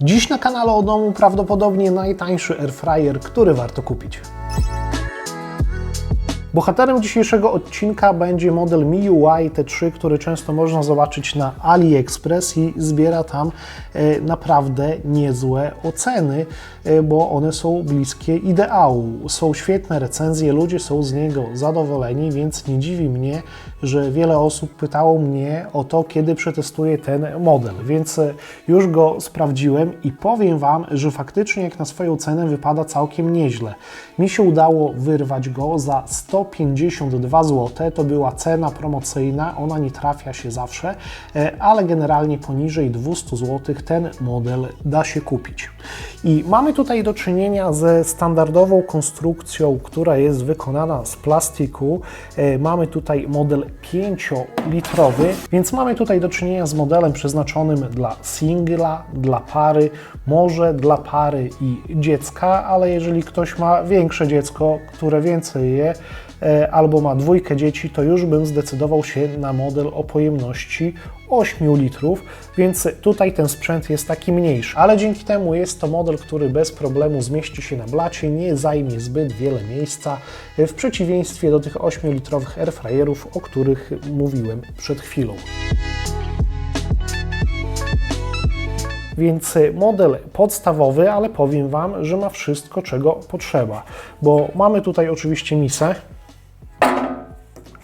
Dziś na kanale o domu prawdopodobnie najtańszy airfryer, który warto kupić. Bohaterem dzisiejszego odcinka będzie model MIUI T3, który często można zobaczyć na AliExpress i zbiera tam e, naprawdę niezłe oceny, e, bo one są bliskie ideału. Są świetne recenzje, ludzie są z niego zadowoleni, więc nie dziwi mnie, że wiele osób pytało mnie o to, kiedy przetestuję ten model, więc e, już go sprawdziłem i powiem Wam, że faktycznie jak na swoją cenę wypada całkiem nieźle. Mi się udało wyrwać go za 152 zł, to była cena promocyjna, ona nie trafia się zawsze, e, ale generalnie poniżej 200 zł ten model da się kupić. I mamy tutaj do czynienia ze standardową konstrukcją, która jest wykonana z plastiku. E, Mamy tutaj model 5-litrowy, więc mamy tutaj do czynienia z modelem przeznaczonym dla singla, dla pary, może dla pary i dziecka, ale jeżeli ktoś ma większe dziecko, które więcej je, albo ma dwójkę dzieci, to już bym zdecydował się na model o pojemności 8 litrów, więc tutaj ten sprzęt jest taki mniejszy, ale dzięki temu jest to model, który bez problemu zmieści się na blacie, nie zajmie zbyt wiele miejsca, w przeciwieństwie do tych 8-litrowych airfryerów, o których mówiłem przed chwilą. Więc model podstawowy, ale powiem Wam, że ma wszystko, czego potrzeba, bo mamy tutaj oczywiście misę,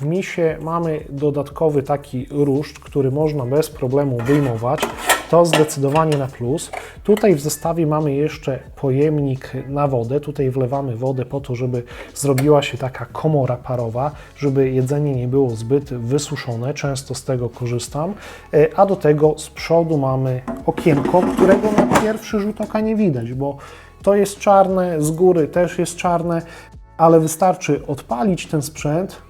w misie mamy dodatkowy taki ruszt, który można bez problemu wyjmować. To zdecydowanie na plus. Tutaj w zestawie mamy jeszcze pojemnik na wodę. Tutaj wlewamy wodę po to, żeby zrobiła się taka komora parowa, żeby jedzenie nie było zbyt wysuszone. Często z tego korzystam. E, A do tego z przodu mamy okienko, którego na pierwszy rzut oka nie widać, bo to jest czarne, z góry też jest czarne, ale wystarczy odpalić ten sprzęt,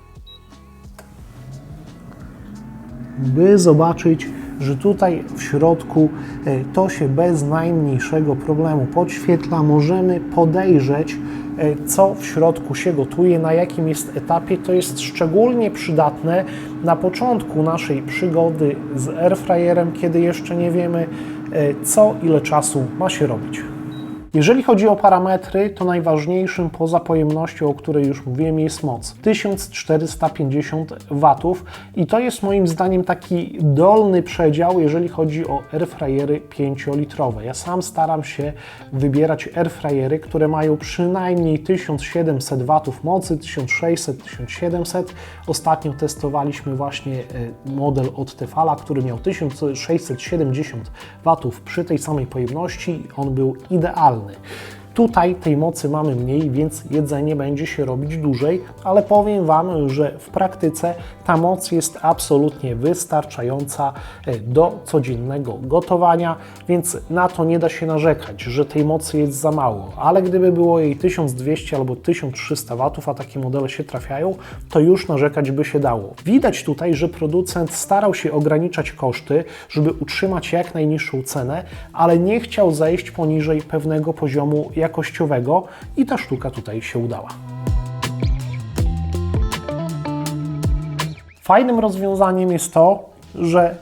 by zobaczyć, że tutaj w środku e, to się bez najmniejszego problemu podświetla. Możemy podejrzeć, e, co w środku się gotuje, na jakim jest etapie. To jest szczególnie przydatne na początku naszej przygody z airfryerem, kiedy jeszcze nie wiemy, e, co ile czasu ma się robić. Jeżeli chodzi o parametry, to najważniejszym poza pojemnością, o której już mówiłem, jest moc. 1450 W i to jest moim zdaniem taki dolny przedział, jeżeli chodzi o airfryery 5-litrowe. Ja sam staram się wybierać airfryery, które mają przynajmniej 1700 W mocy, 1600, 1700. Ostatnio testowaliśmy właśnie e, model od Tefala, który miał 1670 W przy tej samej pojemności. On był idealny. は。Tutaj tej mocy mamy mniej, więc jedzenie będzie się robić dłużej, ale powiem Wam, że w praktyce ta moc jest absolutnie wystarczająca e, do codziennego gotowania, więc na to nie da się narzekać, że tej mocy jest za mało. Ale gdyby było jej 1200 albo 1300 W, a takie modele się trafiają, to już narzekać by się dało. Widać tutaj, że producent starał się ograniczać koszty, żeby utrzymać jak najniższą cenę, ale nie chciał zejść poniżej pewnego poziomu jakościowego i ta sztuka tutaj się udała. Fajnym rozwiązaniem jest to, że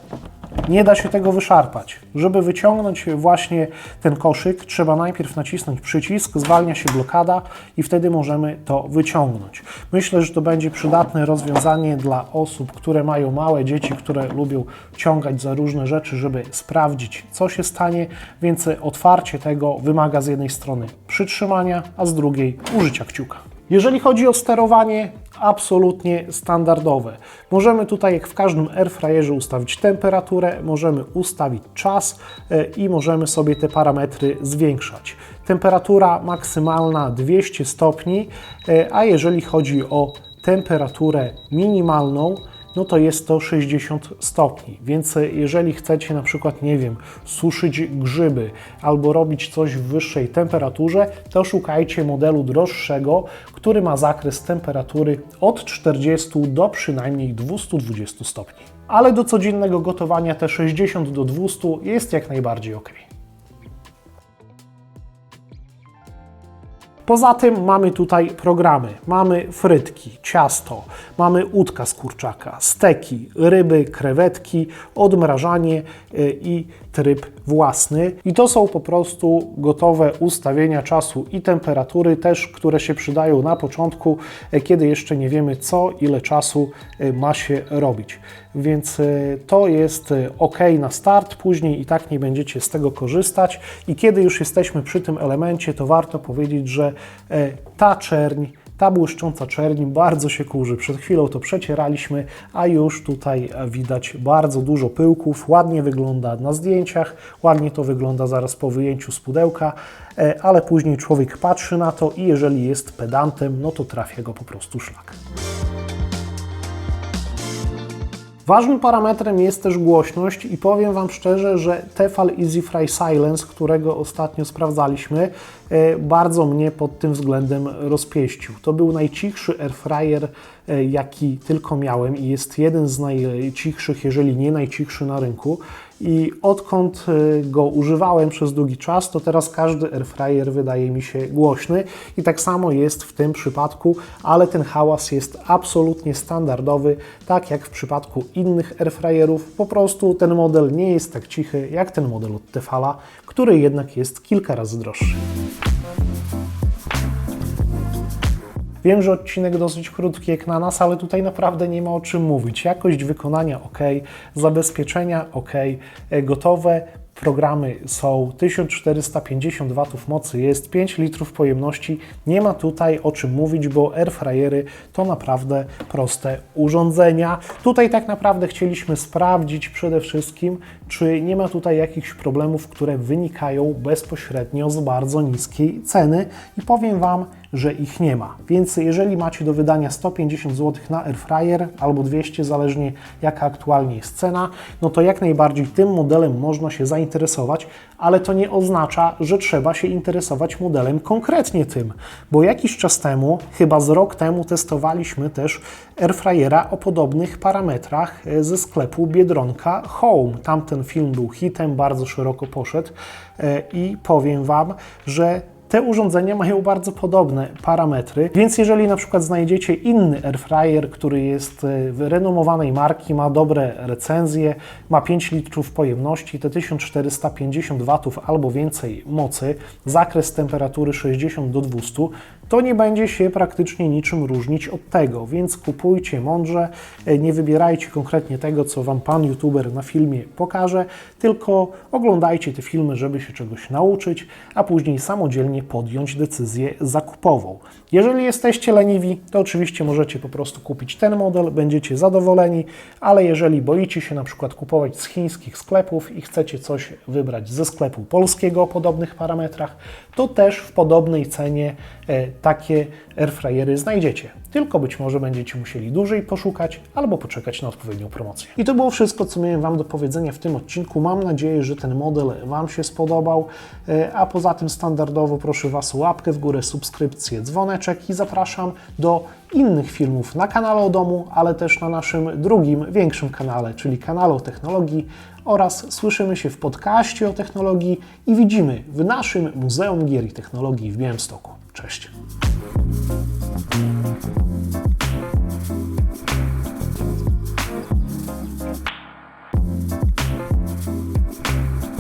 nie da się tego wyszarpać. Żeby wyciągnąć właśnie ten koszyk, trzeba najpierw nacisnąć przycisk, zwalnia się blokada i wtedy możemy to wyciągnąć. Myślę, że to będzie przydatne rozwiązanie dla osób, które mają małe dzieci, które lubią ciągać za różne rzeczy, żeby sprawdzić, co się stanie, więc otwarcie tego wymaga z jednej strony przytrzymania, a z drugiej użycia kciuka. Jeżeli chodzi o sterowanie, absolutnie standardowe. Możemy tutaj, jak w każdym airfryerze, ustawić temperaturę, możemy ustawić czas e, i możemy sobie te parametry zwiększać. Temperatura maksymalna 200 stopni, e, a jeżeli chodzi o temperaturę minimalną, no to jest to 60 stopni. Więc jeżeli chcecie na przykład, nie wiem, suszyć grzyby albo robić coś w wyższej temperaturze, to szukajcie modelu droższego, który ma zakres temperatury od 40 do przynajmniej 220 stopni. Ale do codziennego gotowania te 60 do 200 jest jak najbardziej ok. Poza tym mamy tutaj programy. Mamy frytki, ciasto, mamy udka z kurczaka, steki, ryby, krewetki, odmrażanie y, i tryb własny. I to są po prostu gotowe ustawienia czasu i temperatury też, które się przydają na początku, e, kiedy jeszcze nie wiemy co, ile czasu e, ma się robić. Więc e, to jest e, ok na start, później i tak nie będziecie z tego korzystać. I kiedy już jesteśmy przy tym elemencie, to warto powiedzieć, że e, ta czerń ta błyszcząca czerń bardzo się kurzy. Przed chwilą to przecieraliśmy, a już tutaj widać bardzo dużo pyłków. Ładnie wygląda na zdjęciach, ładnie to wygląda zaraz po wyjęciu z pudełka, e, ale później człowiek patrzy na to i jeżeli jest pedantem, no to trafia go po prostu szlak. Ważnym parametrem jest też głośność i powiem Wam szczerze, że Tefal EasyFry Silence, którego ostatnio sprawdzaliśmy, e, bardzo mnie pod tym względem rozpieścił. To był najcichszy airfryer, e, jaki tylko miałem i jest jeden z najcichszych, jeżeli nie najcichszy na rynku. I odkąd e, go używałem przez długi czas, to teraz każdy airfryer wydaje mi się głośny i tak samo jest w tym przypadku, ale ten hałas jest absolutnie standardowy, tak jak w przypadku innych airfryerów. Po prostu ten model nie jest tak cichy jak ten model od Tefala, który jednak jest kilka razy droższy. Wiem, że odcinek dosyć krótki jak na nas, ale tutaj naprawdę nie ma o czym mówić. Jakość wykonania ok, zabezpieczenia ok, e, gotowe. Programy są 1450 W mocy, jest 5 litrów pojemności. Nie ma tutaj o czym mówić, bo airfryery to naprawdę proste urządzenia. Tutaj tak naprawdę chcieliśmy sprawdzić przede wszystkim, czy nie ma tutaj jakichś problemów, które wynikają bezpośrednio z bardzo niskiej ceny i powiem Wam, że ich nie ma. Więc jeżeli macie do wydania 150 zł na airfryer albo 200, zależnie jaka aktualnie jest cena, no to jak najbardziej tym modelem można się zainteresować, ale to nie oznacza, że trzeba się interesować modelem konkretnie tym, bo jakiś czas temu, chyba z rok temu testowaliśmy też airfryera o podobnych parametrach e, ze sklepu Biedronka Home. Tamten film był hitem, bardzo szeroko poszedł e, i powiem Wam, że te urządzenia mają bardzo podobne parametry, więc jeżeli na przykład znajdziecie inny airfryer, który jest e, renomowanej marki, ma dobre recenzje, ma 5 litrów pojemności, te 1450 W albo więcej mocy, zakres temperatury 60 do 200, to nie będzie się praktycznie niczym różnić od tego, więc kupujcie mądrze, e, nie wybierajcie konkretnie tego, co Wam pan youtuber na filmie pokaże, tylko oglądajcie te filmy, żeby się czegoś nauczyć, a później samodzielnie podjąć decyzję zakupową. Jeżeli jesteście leniwi, to oczywiście możecie po prostu kupić ten model, będziecie zadowoleni, ale jeżeli boicie się na przykład kupować z chińskich sklepów i chcecie coś wybrać ze sklepu polskiego o podobnych parametrach, to też w podobnej cenie takie airfryery znajdziecie. Tylko być może będziecie musieli dłużej poszukać albo poczekać na odpowiednią promocję. I to było wszystko, co miałem Wam do powiedzenia w tym odcinku. Mam nadzieję, że ten model Wam się spodobał, E, a poza tym standardowo proszę Was o łapkę w górę, subskrypcję, dzwoneczek i zapraszam do innych filmów na kanale o domu, ale też na naszym drugim, większym kanale, czyli kanale o technologii oraz słyszymy się w podcaście o technologii i widzimy w naszym Muzeum Gier i Technologii w Białymstoku. Cześć!